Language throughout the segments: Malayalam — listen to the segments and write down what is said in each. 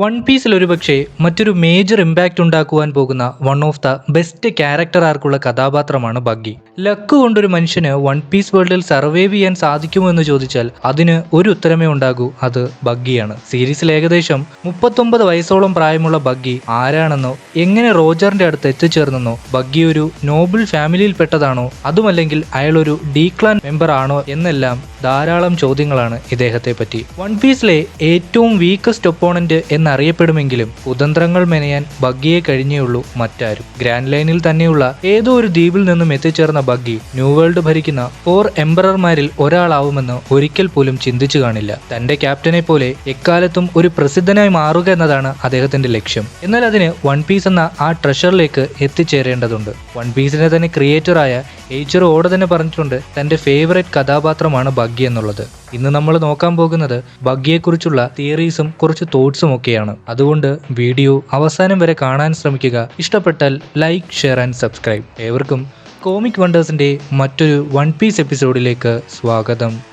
വൺ പീസിൽ ഒരുപക്ഷെ മറ്റൊരു മേജർ ഇമ്പാക്റ്റ് ഉണ്ടാക്കുവാൻ പോകുന്ന one of the best character ആർക്കുള്ള കഥാപാത്രമാണ് ബഗ്ഗി. ലക്ക് കൊണ്ടൊരു മനുഷ്യന് വൺ പീസ് വേൾഡിൽ സർവൈവ് ചെയ്യാൻ സാധിക്കുമോ എന്ന് ചോദിച്ചാൽ അതിന് ഒരു ഉത്തരമേ ഉണ്ടാകൂ അത് ബഗ്ഗിയാണ്. സീരീസിൽ ഏകദേശം മുപ്പത്തൊമ്പത് വയസ്സോളം പ്രായമുള്ള ബഗ്ഗി ആരാണെന്നോ എങ്ങനെ റോജറിന്റെ അടുത്ത് എത്തിച്ചേർന്നെന്നോ ബഗ്ഗി ഒരു നോബിൾ ഫാമിലിയിൽ പെട്ടതാണോ അതുമല്ലെങ്കിൽ അയാൾ ഒരു ഡീക്ലാൻ മെമ്പർ ആണോ എന്നെല്ലാം ധാരാളം ചോദ്യങ്ങളാണ് ഇദ്ദേഹത്തെ പറ്റി വൺ പീസിലെ ഏറ്റവും വീക്കസ്റ്റ് ഒപ്പോണന്റ് എന്നറിയപ്പെടുമെങ്കിലും കുതന്ത്രങ്ങൾ മെനയാൻ ബഗ്ഗിയെ കഴിഞ്ഞേയുള്ളൂ മറ്റാരും. ഗ്രാൻഡ് ലൈനിൽ തന്നെയുള്ള ഏതോ ഒരു ദ്വീപിൽ നിന്നും എത്തിച്ചേർന്ന ബഗ്ഗി ന്യൂ വേൾഡ് ഭരിക്കുന്ന ഫോർ എംബറർമാരിൽ ഒരാളാവുമെന്ന് ഒരിക്കൽ പോലും ചിന്തിച്ചു കാണില്ല. തന്റെ ക്യാപ്റ്റനെ പോലെ എക്കാലത്തും ഒരു പ്രസിദ്ധനായി മാറുക എന്നതാണ് അദ്ദേഹത്തിന്റെ ലക്ഷ്യം. എന്നാൽ അതിന് വൺ പീസ് എന്ന ആ ട്രഷറിലേക്ക് എത്തിച്ചേരേണ്ടതുണ്ട്. വൺ പീസിനെ തന്നെ ക്രിയേറ്ററായ ഓടെ തന്നെ പറഞ്ഞിട്ടുണ്ട് തന്റെ ഫേവറേറ്റ് കഥാപാത്രമാണ് ബഗ്ഗി എന്നുള്ളത്. ഇന്ന് നമ്മൾ നോക്കാൻ പോകുന്നത് ബഗ്ഗിയെക്കുറിച്ചുള്ള തിയറീസും കുറച്ച് തോട്ട്സും ഒക്കെയാണ്. അതുകൊണ്ട് വീഡിയോ അവസാനം വരെ കാണാൻ ശ്രമിക്കുക. ഇഷ്ടപ്പെട്ടാൽ ലൈക്ക് ഷെയർ ആൻഡ് സബ്സ്ക്രൈബ് ഏവർക്കും കോമിക് വണ്ടേഴ്സിന്റെ മറ്റൊരു വൺ പീസ് എപ്പിസോഡിലേക്ക് സ്വാഗതം.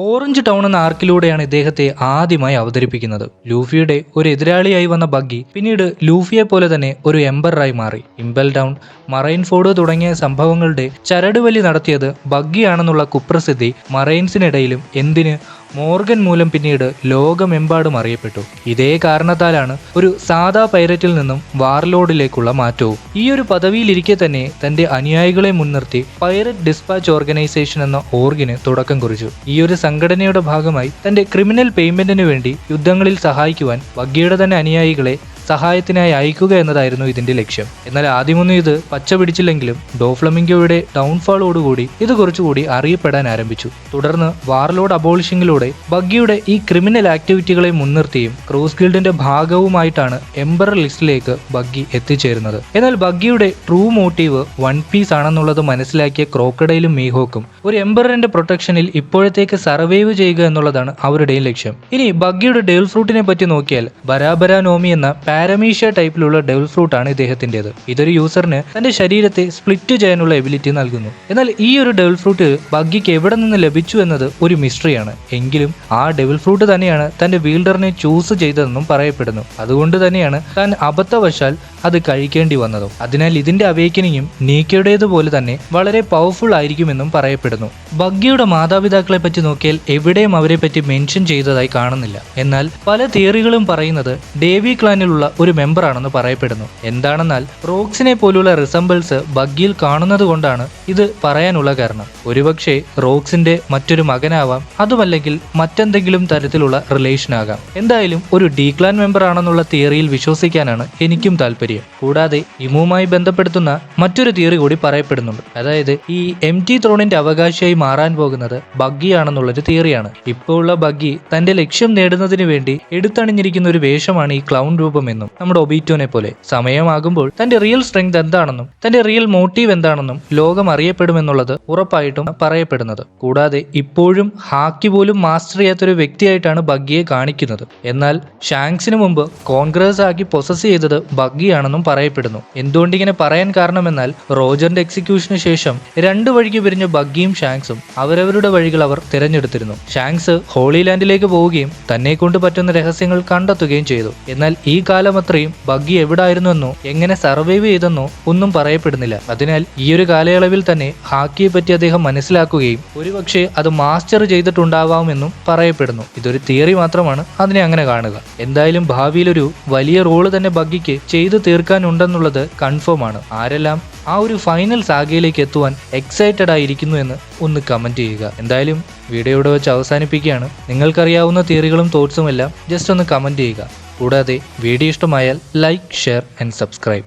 ഓറഞ്ച് ടൗൺ എന്ന ആർക്കിലൂടെയാണ് ഇദ്ദേഹത്തെ ആദ്യമായി അവതരിപ്പിക്കുന്നത്. ലൂഫിയുടെ ഒരു എതിരാളിയായി വന്ന ബഗ്ഗി പിന്നീട് ലൂഫിയെ പോലെ തന്നെ ഒരു എംബറായി മാറി. ഇംബൽ ടൗൺ മറൈൻ ഫോർഡ് തുടങ്ങിയ സംഭവങ്ങളുടെ ചരടുവലി നടത്തിയത് ബഗ്ഗിയാണെന്നുള്ള കുപ്രസിദ്ധി മറൈൻസിനിടയിലും എന്തിന് മോർഗൻ മൂലം പിന്നീട് ലോകമെമ്പാടും അറിയപ്പെട്ടു. ഇതേ കാരണത്താലാണ് ഒരു സാധാ പൈരറ്റിൽ നിന്നും വാർലോഡിലേക്കുള്ള മാറ്റവും. ഈ ഒരു പദവിയിലിരിക്കെ തന്നെ തന്റെ അനുയായികളെ മുൻനിർത്തി പൈററ്റ് ഡിസ്പാച്ച് ഓർഗനൈസേഷൻ എന്ന ഓർഗിന് തുടക്കം കുറിച്ചു. ഈ ഒരു സംഘടനയുടെ ഭാഗമായി തന്റെ ക്രിമിനൽ പേയ്മെന്റിന് വേണ്ടി യുദ്ധങ്ങളിൽ സഹായിക്കുവാൻ വഗ്ഗിയുടെ തന്നെ അനുയായികളെ സഹായത്തിനായി അയക്കുക എന്നതായിരുന്നു ഇതിന്റെ ലക്ഷ്യം. എന്നാൽ ആദ്യമൊന്നും ഇത് പച്ച പിടിച്ചില്ലെങ്കിലും ഡോഫ്ലമിംഗോയുടെ ഡൗൺഫാളോടുകൂടി ഇത് കുറച്ചുകൂടി അറിയപ്പെടാൻ ആരംഭിച്ചു. തുടർന്ന് വാർലോഡ് അബോളിഷിംഗിലൂടെ ബഗ്ഗിയുടെ ഈ ക്രിമിനൽ ആക്ടിവിറ്റികളെ മുൻനിർത്തിയും ക്രൂസ് ഗിൽഡിന്റെ ഭാഗവുമായിട്ടാണ് എംബർ ലിസ്റ്റിലേക്ക് ബഗ്ഗി എത്തിച്ചേരുന്നത്. എന്നാൽ ബഗ്ഗിയുടെ ട്രൂ മോട്ടീവ് വൺ പീസ് ആണെന്നുള്ളത് മനസ്സിലാക്കിയ ക്രോക്കഡൈലും മീഹോക്കും ഒരു എംബറിന്റെ പ്രൊട്ടക്ഷനിൽ ഇപ്പോഴത്തേക്ക് സർവൈവ് ചെയ്യുക എന്നുള്ളതാണ് അവരുടെയും ലക്ഷ്യം. ഇനി ബഗ്ഗിയുടെ ഡേൾ ഫ്രൂട്ടിനെ പറ്റി നോക്കിയാൽ ബരാബരാനോമി എന്ന പാരമീഷ്യ ടൈപ്പിലുള്ള ഡെവൽ ആണ് ഇദ്ദേഹത്തിന്റെത്. ഇതൊരു യൂസറിന് തന്റെ ശരീരത്തെ സ്പ്ലിറ്റ് ചെയ്യാനുള്ള എബിലിറ്റി നൽകുന്നു. എന്നാൽ ഈ ഒരു ഡെവൽ ഫ്രൂട്ട് ബഗ്ഗിക്ക് എവിടെ നിന്ന് ലഭിച്ചു എന്നത് ഒരു മിസ്റ്ററിയാണ്. എങ്കിലും ആ ഡെവൽ ഫ്രൂട്ട് തന്നെയാണ് തന്റെ വീൽഡറിനെ ചൂസ് ചെയ്തതെന്നും പറയപ്പെടുന്നു. അതുകൊണ്ട് തന്നെയാണ് താൻ അബദ്ധവശാൽ അത് കഴിക്കേണ്ടി വന്നതും. അതിനാൽ ഇതിന്റെ അവേക്കനിങ്ങും നീക്കയുടേതുപോലെ തന്നെ വളരെ പവർഫുൾ ആയിരിക്കുമെന്നും പറയപ്പെടുന്നു. ബഗ്ഗിയുടെ മാതാപിതാക്കളെ പറ്റി നോക്കിയാൽ എവിടെയും അവരെ പറ്റി മെൻഷൻ ചെയ്തതായി കാണുന്നില്ല. എന്നാൽ പല തിയറികളും പറയുന്നത് ഡേവി ക്ലാനിലുള്ള ഒരു മെമ്പറാണെന്ന് പറയപ്പെടുന്നു. എന്താണെന്നാൽ റോക്സിനെ പോലുള്ള റിസംബിൾസ് ബഗ്ഗിയിൽ കാണുന്നത് കൊണ്ടാണ് ഇത് പറയാനുള്ള കാരണം. ഒരുപക്ഷെ റോക്സിന്റെ മറ്റൊരു മകനാവാം അതുമല്ലെങ്കിൽ മറ്റെന്തെങ്കിലും തരത്തിലുള്ള റിലേഷൻ ആകാം. എന്തായാലും ഒരു ഡി ക്ലാൻ മെമ്പർ ആണെന്നുള്ള തിയറിയിൽ വിശ്വസിക്കാനാണ് എനിക്കും താല്പര്യം. കൂടാതെ ഇമുമായി ബന്ധപ്പെടുത്തുന്ന മറ്റൊരു തിയറി കൂടി പറയപ്പെടുന്നുണ്ട്. അതായത് ഈ എം ടി ത്രോണിന്റെ അവകാശിയായി മാറാൻ പോകുന്നത് ബഗ്ഗിയാണെന്നുള്ളൊരു തിയറിയാണ്. ഇപ്പോൾ ഉള്ള ബഗ്ഗി തന്റെ ലക്ഷ്യം നേടുന്നതിന് വേണ്ടി എടുത്തണിഞ്ഞിരിക്കുന്ന ഒരു വേഷമാണ് ഈ ക്ലൗൺ രൂപമെന്നും നമ്മുടെ ഒബീറ്റോനെ പോലെ. സമയമാകുമ്പോൾ തന്റെ റിയൽ സ്ട്രെങ്ത് എന്താണെന്നും തന്റെ റിയൽ മോട്ടീവ് എന്താണെന്നും ലോകം അറിയപ്പെടുമെന്നുള്ളത് ഉറപ്പായിട്ടും പറയപ്പെടുന്നത്. കൂടാതെ ഇപ്പോഴും ഹാക്കി പോലും മാസ്റ്റർ ചെയ്യാത്തൊരു വ്യക്തിയായിട്ടാണ് ബഗ്ഗിയെ കാണിക്കുന്നത്. എന്നാൽ ഷാങ്സിന് മുമ്പ് കോൺഗ്രസ് ആക്കി പൊസസ് ചെയ്തത് ബഗ്ഗിയാണെന്നും പറയപ്പെടുന്നു. എന്തുകൊണ്ടിങ്ങനെ പറയാൻ കാരണമെന്നാൽ റോജറിന്റെ എക്സിക്യൂഷന് ശേഷം രണ്ടു വഴിക്ക് പിരിഞ്ഞ ബഗ്ഗിയും ഷാങ്സും അവരവരുടെ വഴികൾ അവർ തിരഞ്ഞെടുത്തിരുന്നു. ഷാങ്സ് ഹോളി ലാൻഡിലേക്ക് പോവുകയും തന്നെ കൊണ്ട് പറ്റുന്ന രഹസ്യങ്ങൾ കണ്ടെത്തുകയും ചെയ്തു. എന്നാൽ ഈ കാലം അത്രയും ബഗ്ഗി എവിടായിരുന്നെന്നോ എങ്ങനെ സർവൈവ് ചെയ്തെന്നോ ഒന്നും പറയപ്പെടുന്നില്ല. അതിനാൽ ഈ ഒരു കാലയളവിൽ തന്നെ ഹാക്കിയെ പറ്റി അദ്ദേഹം മനസ്സിലാക്കുകയും ഒരുപക്ഷെ അത് മാസ്റ്റർ ചെയ്തിട്ടുണ്ടാവാമെന്നും പറയപ്പെടുന്നു. ഇതൊരു തിയറി മാത്രമാണ് അതിനെ അങ്ങനെ കാണുക. എന്തായാലും ഭാവിയിൽ ഒരു വലിയ റോൾ തന്നെ ബഗ്ഗിക്ക് ചെയ്തു തീർക്കാനുണ്ടെന്നുള്ളത് കൺഫേം ആണ് ആരെല്ലാം ആ ഒരു ഫൈനൽ സാഗയിലേക്ക് എത്തുവാൻ എക്സൈറ്റഡ് ആയിരിക്കുന്നു എന്ന് ഒന്ന് കമന്റ് ചെയ്യുക. എന്തായാലും വീഡിയോ ഇവിടെ വെച്ച് അവസാനിപ്പിക്കുകയാണ്. നിങ്ങൾക്കറിയാവുന്ന തിയറികളും തോട്ട്സും എല്ലാം ജസ്റ്റ് ഒന്ന് കമന്റ് ചെയ്യുക. കൂടാതെ വീഡിയോ ഇഷ്ടമായാൽ ലൈക്ക് ഷെയർ ആൻഡ് സബ്സ്ക്രൈബ്